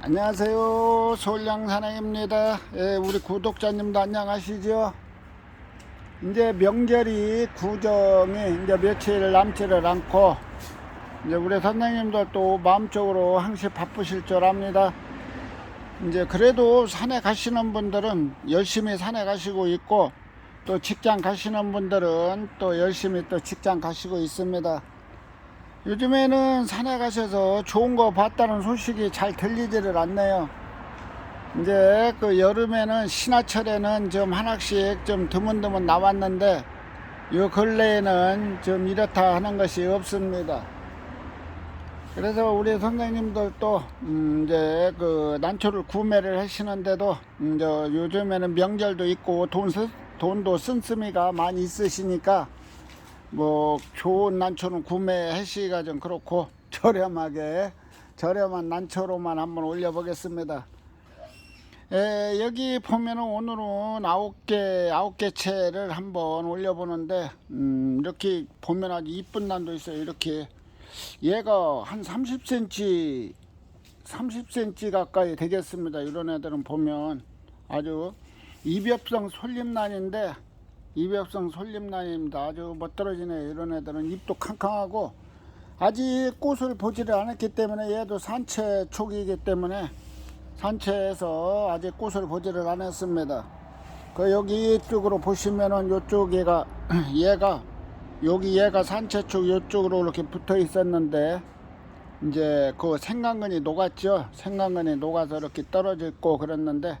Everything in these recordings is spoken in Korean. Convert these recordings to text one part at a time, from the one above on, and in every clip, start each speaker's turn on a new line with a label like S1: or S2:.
S1: 안녕하세요. 솔양사랑입니다. 예, 우리 구독자님도 안녕하시죠? 이제 명절이 구정이 이제 며칠 남지를 않고 이제 우리 선생님들 또 마음적으로 항시 바쁘실 줄 압니다. 이제 그래도 산에 가시는 분들은 열심히 산에 가시고 있고 또 직장 가시는 분들은 또 열심히 또 직장 가시고 있습니다. 요즘에는 산에 가셔서 좋은 거 봤다는 소식이 잘 들리지를 않네요. 이제 그 여름에는 신화철에는 좀 하나씩 좀 드문드문 나왔는데 요 근래에는 좀 이렇다 하는 것이 없습니다. 그래서 우리 선생님들도 음 이제 그 난초를 구매를 하시는데도 음 이제 요즘에는 명절도 있고 돈 쓰- 돈도 씀씀이가 많이 있으시니까 뭐 좋은 난초는 구매하시기가 좀 그렇고 저렴하게 저렴한 난초로만 한번 올려보겠습니다. 에, 여기 보면은 오늘은 아홉 개 아홉 개 채를 한번 올려보는데 음, 이렇게 보면 아주 이쁜 난도 있어요. 이렇게 얘가 한 30cm 30cm 가까이 되겠습니다. 이런 애들은 보면 아주 이벽성 솔잎난인데 이벽성 솔잎난입니다. 아주 멋들어지네 이런 애들은 잎도 캉캉하고 아직 꽃을 보지를 않았기 때문에 얘도 산채 초기이기 때문에 산채에서 아직 꽃을 보지를 않았습니다. 그 여기 쪽으로 보시면은 요쪽 얘가 얘가 여기 얘가 산채 쪽 요쪽으로 이렇게 붙어 있었는데 이제 그 생강근이 녹았죠. 생강근이 녹아서 이렇게 떨어졌고 그랬는데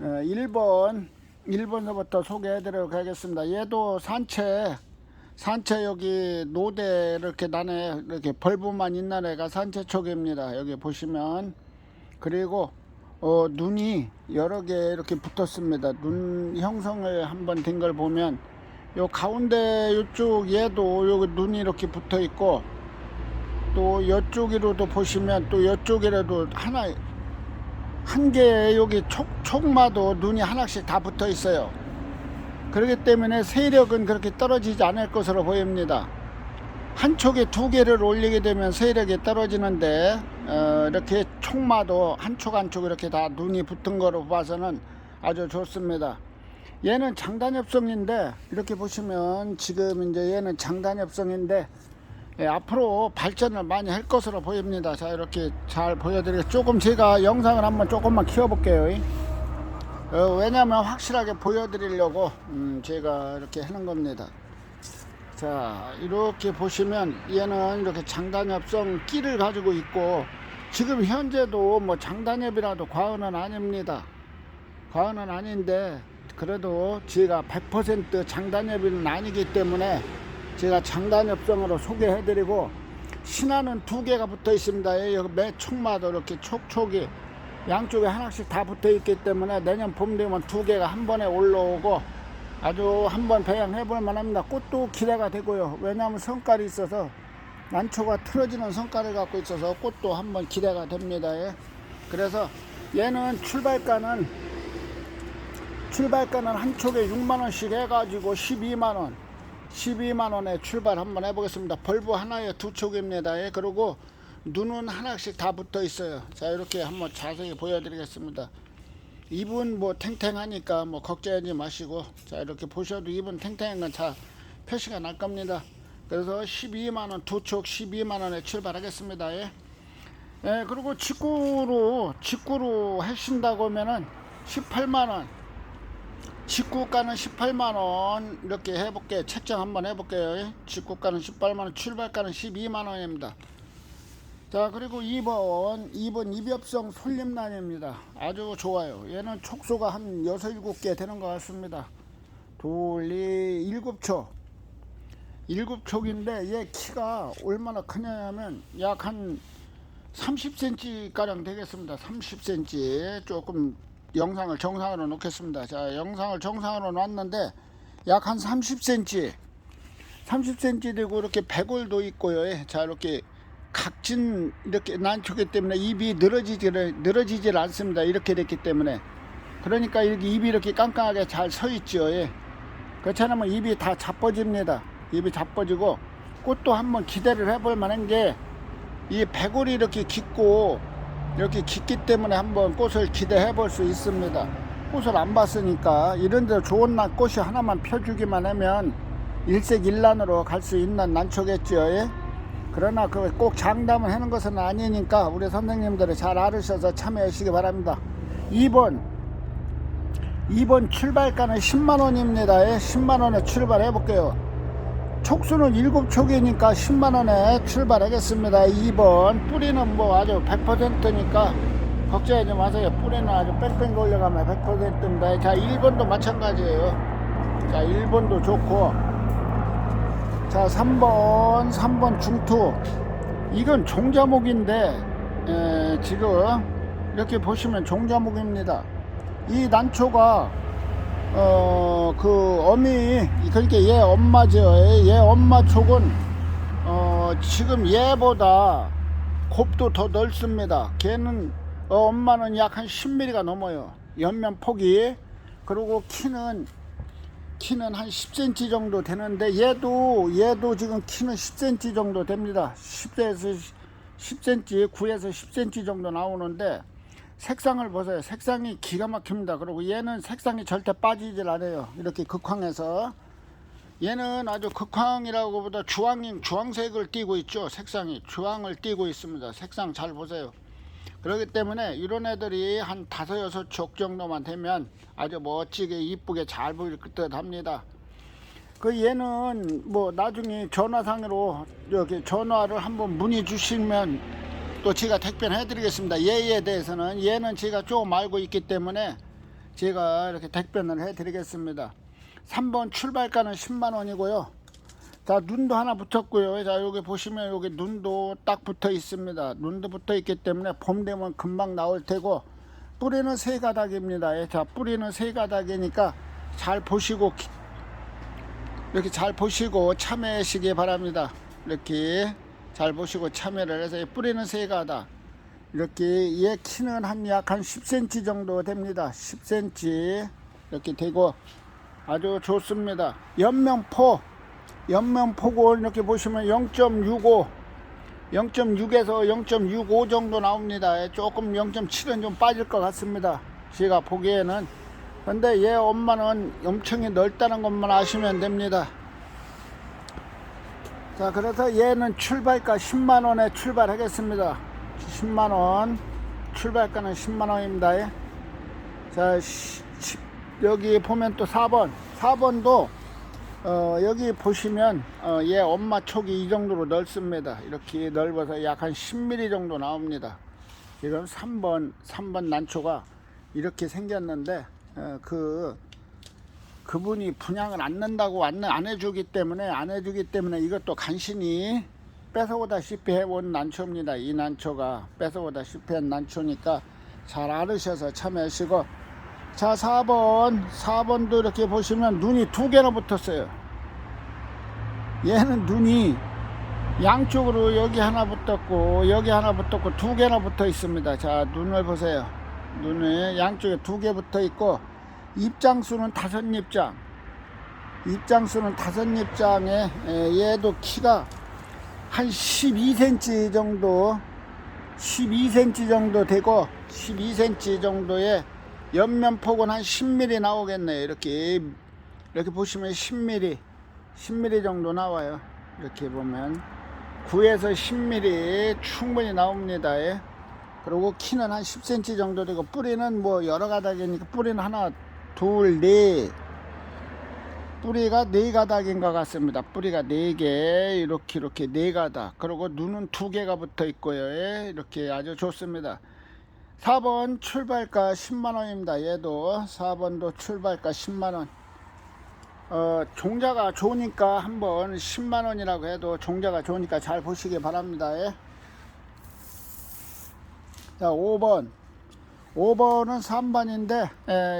S1: 어, 1번 1번서부터 소개해 드리도록 하겠습니다. 얘도 산채 산채 여기 노대 이렇게 난에 이렇게 벌브만 있는 애가 산채 쪽입니다. 여기 보시면 그리고 어, 눈이 여러 개 이렇게 붙었습니다. 눈 형성을 한번 된 걸 보면 요 가운데 요쪽 얘도 여기 눈이 이렇게 붙어 있고 또 이쪽으로도 보시면 또 이쪽에라도 하나 한 개의 여기 촉, 촉마도 눈이 하나씩 다 붙어 있어요. 그렇기 때문에 세력은 그렇게 떨어지지 않을 것으로 보입니다. 한 촉에 두 개를 올리게 되면 세력이 떨어지는데 어, 이렇게 촉마도 한 촉 한 촉 이렇게 다 눈이 붙은 거로 봐서는 아주 좋습니다. 얘는 장단엽성인데 이렇게 보시면 지금 이제 얘는 장단엽성인데 예, 앞으로 발전을 많이 할 것으로 보입니다. 자 이렇게 잘 보여드리겠습니다. 조금 제가 영상을 한번 조금만 키워볼게요. 어, 왜냐하면 확실하게 보여드리려고 음, 제가 이렇게 하는 겁니다. 자 이렇게 보시면 얘는 이렇게 장단엽성 끼를 가지고 있고 지금 현재도 뭐 장단엽이라도 과언은 아닙니다. 과언은 아닌데 그래도 제가 100% 장단엽은 아니기 때문에 제가 장단엽성으로 소개해드리고 신화는 두 개가 붙어 있습니다. 여기 매 촉마다 이렇게 촉촉이 양쪽에 하나씩 다 붙어 있기 때문에 내년 봄 되면 두 개가 한 번에 올라오고 아주 한번 배양해 볼 만합니다. 꽃도 기대가 되고요. 왜냐하면 성깔이 있어서 난초가 틀어지는 성깔을 갖고 있어서 꽃도 한번 기대가 됩니다. 예. 그래서 얘는 출발가는 출발가는 한 촉에 6만 원씩 해가지고 12만 원, 12만 원에 출발 한번 해보겠습니다. 벌브 하나에 두 촉입니다. 예. 그리고 눈은 하나씩 다 붙어 있어요. 자 이렇게 한번 자세히 보여드리겠습니다. 입은 뭐 탱탱하니까 뭐 걱정하지 마시고 자 이렇게 보셔도 입은 탱탱한 건 다 표시가 날 겁니다. 그래서 12만 원 두촉 12만 원에 출발하겠습니다. 예. 예, 그리고 직구로 직구로 하신다고 하면은 18만 원 직구가는 18만 원 이렇게 해볼게요. 책정 한번 해볼게요. 예. 직구가는 18만 원, 출발가는 12만 원입니다. 자 그리고 2번 2번 이벽성 솔잎란입니다 아주 좋아요 얘는 촉소가 한 6, 7개 되는 것 같습니다 둘리 7촉 7촉인데 얘 키가 얼마나 크냐면 약 한 30cm 가량 되겠습니다 30cm 조금 영상을 정상으로 놓겠습니다 자 영상을 정상으로 놨는데 약 한 30cm 30cm 되고 이렇게 배골도 있고요 예. 자 이렇게 각진 이렇게 난초기 때문에 입이 늘어지질 늘어지질 않습니다. 이렇게 됐기 때문에 그러니까 이렇게 입이 이렇게 깡깡하게 잘 서 있죠. 예. 그렇지 않으면 입이 다 자빠집니다. 입이 자빠지고 꽃도 한번 기대를 해볼 만한 게이 배골이 이렇게 깊고 이렇게 깊기 때문에 한번 꽃을 기대해 볼 수 있습니다. 꽃을 안 봤으니까 이런 데 좋은 날 꽃이 하나만 펴주기만 하면 일색일란으로 갈 수 있는 난초겠죠. 예? 그러나 그 꼭 장담을 하는 것은 아니니까 우리 선생님들이 잘 알으셔서 참여하시기 바랍니다. 2번 2번 출발가는 10만원입니다. 예? 10만원에 출발해 볼게요. 촉수는 7촉이니까 10만원에 출발하겠습니다. 2번 뿌리는 뭐 아주 100%니까 걱정하지 마세요. 뿌리는 아주 뺑뺑 돌려가면 100%입니다. 자 1번도 마찬가지예요. 자 1번도 좋고 자 3번 3번 중투 이건 종자목인데 에, 지금 이렇게 보시면 종자목입니다. 이 난초가 어, 그 어미, 그러니까 얘 엄마죠. 얘 엄마 촉은 어, 지금 얘보다 곱도 더 넓습니다. 걔는 어, 엄마는 약 한 10mm가 넘어요. 옆면 폭이. 그리고 키는 키는 한 10cm 정도 되는데 얘도 얘도 지금 키는 10cm 정도 됩니다. 10에서 10cm, 9에서 10cm 정도 나오는데 색상을 보세요. 색상이 기가 막힙니다. 그리고 얘는 색상이 절대 빠지질 않아요. 이렇게 극황에서 얘는 아주 극황이라고 보다 주황 주황색을 띠고 있죠. 색상이 주황을 띠고 있습니다. 색상 잘 보세요. 그렇기 때문에 이런 애들이 한 다섯 여섯 촉 정도만 되면 아주 멋지게 이쁘게 잘 보일 듯 합니다. 그 얘는 뭐 나중에 전화상으로 여기 전화를 한번 문의 주시면 또 제가 택배를 해드리겠습니다. 얘에 대해서는 얘는 제가 조금 알고 있기 때문에 제가 이렇게 택배를 해드리겠습니다. 3번 출발가는 10만 원이고요. 자 눈도 하나 붙었고요. 자 여기 보시면 여기 눈도 딱 붙어 있습니다. 눈도 붙어 있기 때문에 봄 되면 금방 나올 테고 뿌리는 세 가닥입니다. 예, 자 뿌리는 세 가닥이니까 잘 보시고 기- 이렇게 잘 보시고 참여하시기 바랍니다. 이렇게 잘 보시고 참여를 해서 뿌리는 세 가닥 이렇게 얘 키는 한 약 한 10cm 정도 됩니다. 10cm 이렇게 되고 아주 좋습니다. 옆면포 옆면폭을 이렇게 보시면 0.65 0.6에서 0.65 정도 나옵니다. 예, 조금 0.7은 좀 빠질 것 같습니다. 제가 보기에는 근데 얘 엄마는 엄청이 넓다는 것만 아시면 됩니다. 자 그래서 얘는 출발가 10만원에 출발하겠습니다. 10만원. 출발가는 10만원입니다. 자 시- 시- 여기 보면 또 4번. 4번도 어, 여기 보시면 어, 얘 엄마 촉이 이 정도로 넓습니다. 이렇게 넓어서 약 한 10mm 정도 나옵니다. 지금 3번 3번 난초가 이렇게 생겼는데 어, 그 그분이 분양을 안 nen다고 안, 안 해주기 때문에 안 해주기 때문에 이것도 간신히 뺏어오다시피 해온 난초입니다. 이 난초가 뺏어오다시피 한 난초니까 잘 알으셔서 참여하시고 자 4번 4번도 이렇게 보시면 눈이 두 개나 붙었어요. 얘는 눈이 양쪽으로 여기 하나 붙었고 여기 하나 붙었고 두 개나 붙어 있습니다. 자 눈을 보세요. 눈에 양쪽에 두 개 붙어 있고 입장수는 다섯 입장. 입장수는 다섯 입장에 에, 얘도 키가 한 12cm 정도 12cm 정도 되고 12cm 정도의 옆면 폭은 한 10mm 나오겠네요. 이렇게 이렇게 보시면 10mm 10mm 정도 나와요. 이렇게 보면 9에서 10mm 충분히 나옵니다. 예. 그리고 키는 한 10cm 정도 되고 뿌리는 뭐 여러 가닥이니까 뿌리는 하나 둘, 넷. 뿌리가 네 가닥인 것 같습니다. 뿌리가 네 개, 이렇게, 이렇게 네 가닥. 그리고 눈은 두 개가 붙어 있고요. 예, 이렇게 아주 좋습니다. 4번 출발가 10만원입니다. 얘도 4번도 출발가 10만원. 어, 종자가 좋으니까 한번 10만원이라고 해도 종자가 좋으니까 잘 보시기 바랍니다. 예. 자, 5번. 5번은 3번인데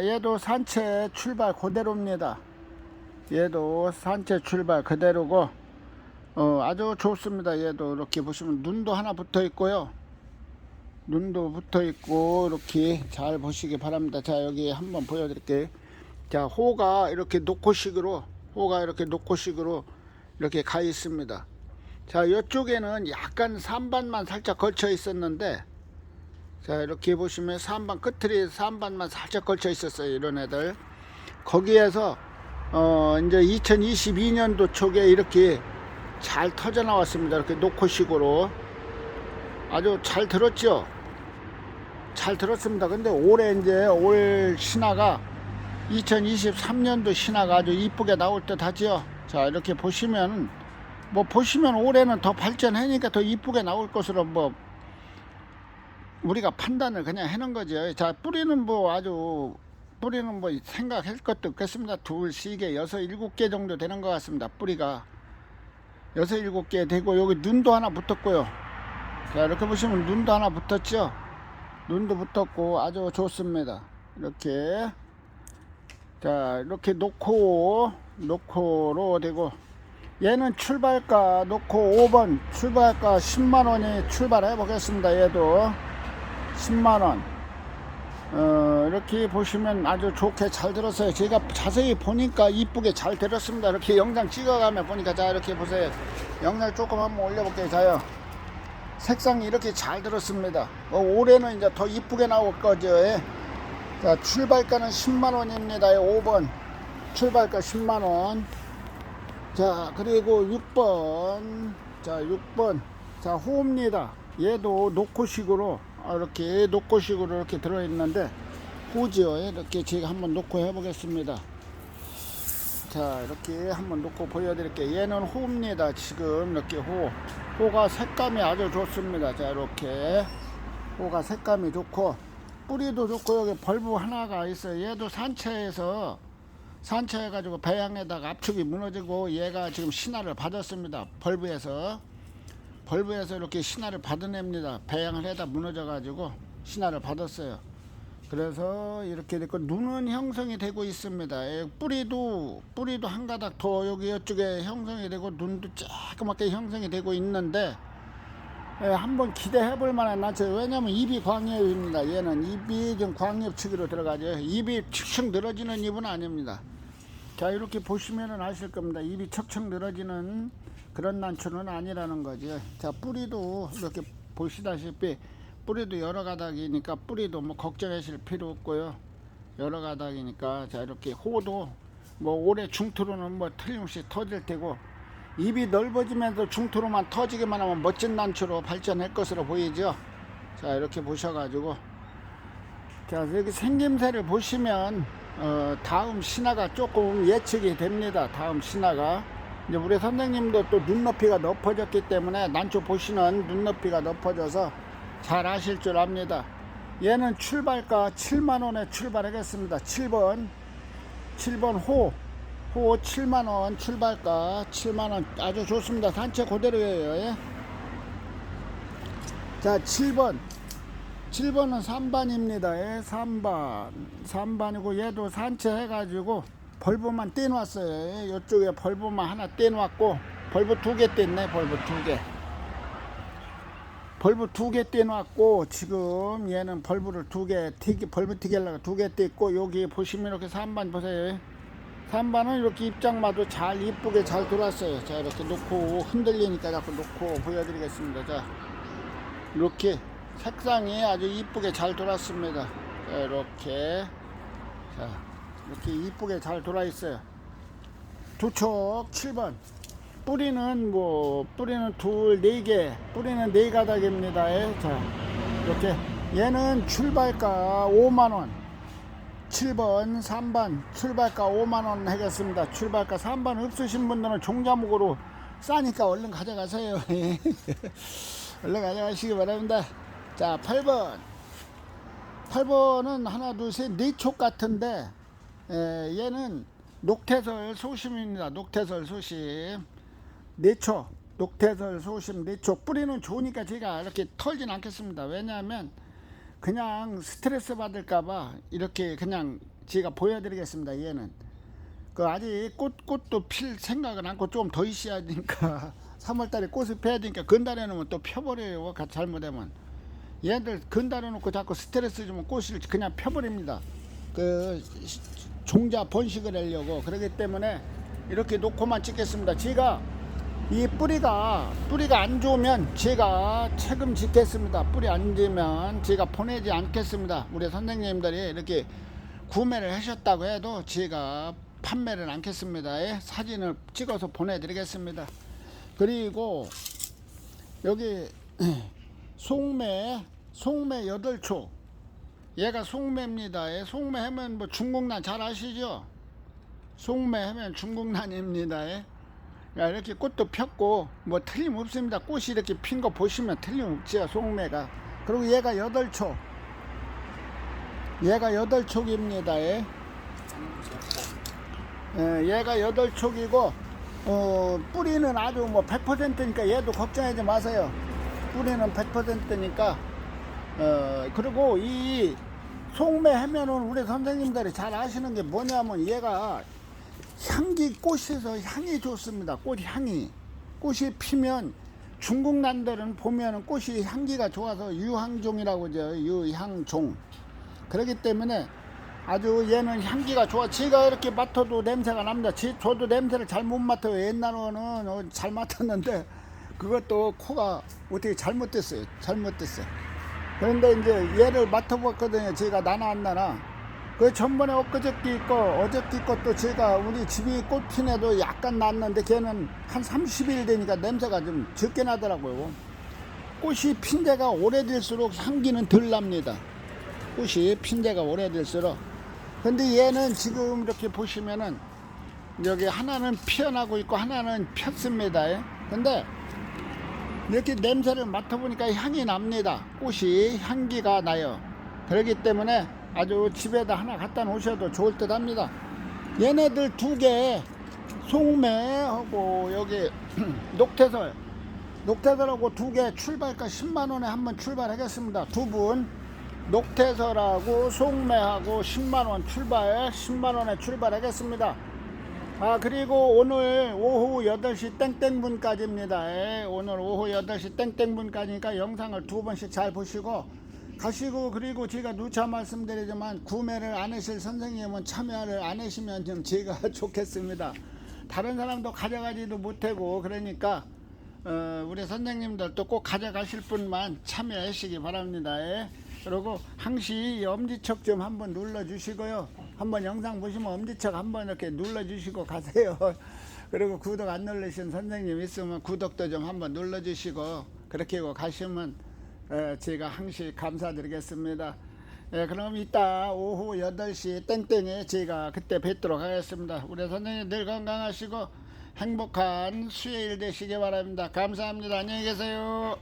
S1: 얘도 산채 출발 그대로입니다. 얘도 산채 출발 그대로고 어, 아주 좋습니다. 얘도 이렇게 보시면 눈도 하나 붙어 있고요. 눈도 붙어 있고 이렇게 잘 보시기 바랍니다. 자 여기 한번 보여드릴게요. 자 호가 이렇게 노코식으로 호가 이렇게 노코식으로 이렇게 가 있습니다. 자 이쪽에는 약간 산반만 살짝 걸쳐 있었는데 자 이렇게 보시면 산반 끝들이 산반만 살짝 걸쳐 있었어요 이런 애들. 거기에서 어 이제 2022년도 초에 이렇게 잘 터져 나왔습니다. 이렇게 노코식으로. 아주 잘 들었죠? 잘 들었습니다. 근데 올해 이제 올 신화가 2023년도 신화가 아주 이쁘게 나올 듯 하죠? 자 이렇게 보시면 뭐 보시면 올해는 더 발전하니까 더 이쁘게 나올 것으로 뭐 우리가 판단을 그냥 해놓은 거죠. 자, 뿌리는 뭐 아주 뿌리는 뭐 생각할 것도 없겠습니다. 둘, 세 개, 여섯, 일곱 개 정도 되는 것 같습니다. 뿌리가 여섯, 일곱 개 되고 여기 눈도 하나 붙었고요. 자, 이렇게 보시면 눈도 하나 붙었죠. 눈도 붙었고 아주 좋습니다. 이렇게 자, 이렇게 놓고 놓고로 되고 얘는 출발가 놓고 5번 출발가 10만 원이 출발해 보겠습니다. 얘도 10만원. 어, 이렇게 보시면 아주 좋게 잘 들었어요. 제가 자세히 보니까 이쁘게 잘 들었습니다. 이렇게 영상 찍어가며 보니까 자 이렇게 보세요. 영상 조금 한번 올려볼게요. 자요. 색상이 이렇게 잘 들었습니다. 어, 올해는 이제 더 이쁘게 나올 거죠. 예. 자 출발가는 10만원입니다. 5번. 출발가 10만원. 자 그리고 6번. 자 6번. 자 호입니다. 얘도 노코식으로 아, 이렇게 노코식으로 이렇게 들어있는데 후지요 이렇게 제가 한번 놓고 해보겠습니다. 자 이렇게 한번 놓고 보여드릴게요. 얘는 호입니다. 지금 이렇게 호. 호가 색감이 아주 좋습니다. 자 이렇게. 호가 색감이 좋고 뿌리도 좋고 여기 벌브 하나가 있어요. 얘도 산채에서 산채해 가지고 배양에다가 압축이 무너지고 얘가 지금 신화를 받았습니다. 벌브에서 벌브에서 이렇게 신화를 받아냅니다. 배양을 해다 무너져 가지고 신화를 받았어요. 그래서 이렇게 됐고 눈은 형성이 되고 있습니다. 예, 뿌리도 뿌리도 한 가닥 더 여기 이쪽에 형성이 되고 눈도 조그맣게 형성이 되고 있는데 예, 한번 기대해 볼 만한 난체 왜냐면 입이 광엽입니다. 얘는 입이 좀 광엽치기로 들어가죠. 입이 축축 늘어지는 입은 아닙니다. 자 이렇게 보시면은 아실 겁니다. 입이 척척 늘어지는 그런 난초는 아니라는 거죠. 자 뿌리도 이렇게 보시다시피 뿌리도 여러 가닥이니까 뿌리도 뭐 걱정하실 필요 없고요. 여러 가닥이니까 자 이렇게 호도 뭐 올해 중투로는 뭐 틀림없이 터질 테고 입이 넓어지면서 중투로만 터지기만 하면 멋진 난초로 발전할 것으로 보이죠. 자 이렇게 보셔가지고 자 여기 생김새를 보시면 어, 다음 신화가 조금 예측이 됩니다. 다음 신화가 이제 우리 선생님도 또 눈높이가 높아졌기 때문에 난초 보시는 눈높이가 높아져서 잘 아실 줄 압니다. 얘는 출발가 7만 원에 출발하겠습니다. 7번 7번 호. 호 7만 원 출발가 7만 원 아주 좋습니다. 단체 그대로예요. 예? 자 7번 7번은 3반입니다. 예? 3반 3반이고 얘도 산채 해가지고 벌브만 떼놨어요. 이쪽에 벌브만 하나 떼놨고 벌브 두 개 뗐네. 벌브 두 개. 벌브 두 개 떼놨고 지금 얘는 벌브를 두 개 튀기 벌브 튀기려고 두개 뗐고 여기 보시면 이렇게 3반 보세요. 3반은 이렇게 입장마도 잘 이쁘게 잘 돌았어요. 자 이렇게 놓고 흔들리니까 자꾸 놓고 보여드리겠습니다. 자 이렇게 색상이 아주 이쁘게 잘 돌았습니다. 자 이렇게 자 이렇게 이쁘게 잘 돌아 있어요. 두촉 7번. 뿌리는 뭐 뿌리는 둘, 네 개, 뿌리는 네 가닥입니다. 예, 자, 이렇게 얘는 출발가 5만 원. 7번, 3번 출발가 5만 원 하겠습니다. 출발가 3번 없으신 분들은 종자목으로 싸니까 얼른 가져가세요. 얼른 가져가시기 바랍니다. 자, 8번. 8번은 하나, 둘, 셋, 네촉 같은데 에, 얘는 녹태설 소심입니다. 녹태설 소심. 네초, 녹태설 소심 네초. 뿌리는 좋으니까 제가 이렇게 털진 않겠습니다. 왜냐하면 그냥 스트레스 받을까봐 이렇게 그냥 제가 보여드리겠습니다. 얘는. 그 아직 꽃, 꽃도 필 생각은 않고 좀더 있어야 되니까 3월달에 꽃을 펴야 되니까 놓으면 또 펴버려요. 가- 잘못하면. 얘들 건달해 놓고 자꾸 스트레스 주면 꽃을 그냥 펴버립니다. 그 시- 종자 번식을 하려고 그렇기 때문에 이렇게 놓고만 찍겠습니다. 제가 이 뿌리가 뿌리가 안 좋으면 제가 책임지겠습니다. 뿌리 안 좋으면 제가 보내지 않겠습니다. 우리 선생님들이 이렇게 구매를 하셨다고 해도 제가 판매를 않겠습니다. 예, 사진을 찍어서 보내드리겠습니다. 그리고 여기 송매 송매 여덟 초 얘가 송매입니다. 예, 송매 하면 뭐 중국난 잘 아시죠? 송매 하면 중국난입니다. 이렇게 꽃도 폈고 뭐 틀림없습니다. 꽃이 이렇게 핀 거 보시면 틀림없지요. 송매가. 그리고 얘가 여덟 초 얘가 여덟 촉입니다. 예. 예, 얘가 여덟 촉이고 어, 뿌리는 아주 뭐 100%니까 얘도 걱정하지 마세요. 뿌리는 100%니까 어, 그리고 이 송매 하면은 우리 선생님들이 잘 아시는 게 뭐냐면 얘가 향기 꽃에서 향이 좋습니다. 꽃 향이 꽃이 피면 중국 난들은 보면은 꽃이 향기가 좋아서 유향종이라고 하죠. 유향종. 그렇기 때문에 아주 얘는 향기가 좋아. 제가 이렇게 맡아도 냄새가 납니다. 지- 저도 냄새를 잘 못 맡아요. 옛날에는 어, 잘 맡았는데 그것도 코가 어떻게 잘못됐어요. 잘못됐어요. 그런데 이제 얘를 맡아봤거든요. 제가 나나 안 나나. 그 전번에 엊그저께 있고 어저께 있고 또 제가 우리 집이 꽃핀에도 약간 났는데 걔는 한 30일 되니까 냄새가 좀 적게 나더라고요. 꽃이 핀 데가 오래될수록 향기는 덜 납니다. 꽃이 핀 데가 오래될수록. 근데 얘는 지금 이렇게 보시면은 여기 하나는 피어나고 있고 하나는 폈습니다. 예. 근데 이렇게 냄새를 맡아보니까 향이 납니다. 꽃이 향기가 나요. 그렇기 때문에 아주 집에다 하나 갖다 놓으셔도 좋을 듯 합니다. 얘네들 두 개, 송매하고 여기 녹태설, 녹태설하고 두 개 출발가 10만원에 한번 출발하겠습니다. 두 분. 녹태설하고 송매하고 10만원 출발, 10만원에 출발하겠습니다. 아 그리고 오늘 오후 8시 땡땡분까지입니다. 예, 오늘 오후 8시 땡땡분까지니까 영상을 두 번씩 잘 보시고 가시고 그리고 제가 누차 말씀드리지만 구매를 안 하실 선생님은 참여를 안 하시면 좀 제가 좋겠습니다. 다른 사람도 가져가지도 못하고 그러니까 어, 우리 선생님들도 꼭 가져가실 분만 참여하시기 바랍니다. 예. 그리고 항시 이 엄지척 좀 한번 눌러 주시고요. 한번 영상 보시면 엄지척 한번 이렇게 눌러주시고 가세요. 그리고 구독 안 누르신 선생님 있으면 구독도 좀 한번 눌러주시고 그렇게 하고 가시면 에, 제가 항시 감사드리겠습니다. 예, 그럼 이따 오후 8시 땡땡에 제가 그때 뵙도록 하겠습니다. 우리 선생님 늘 건강하시고 행복한 수요일 되시기 바랍니다. 감사합니다. 안녕히 계세요.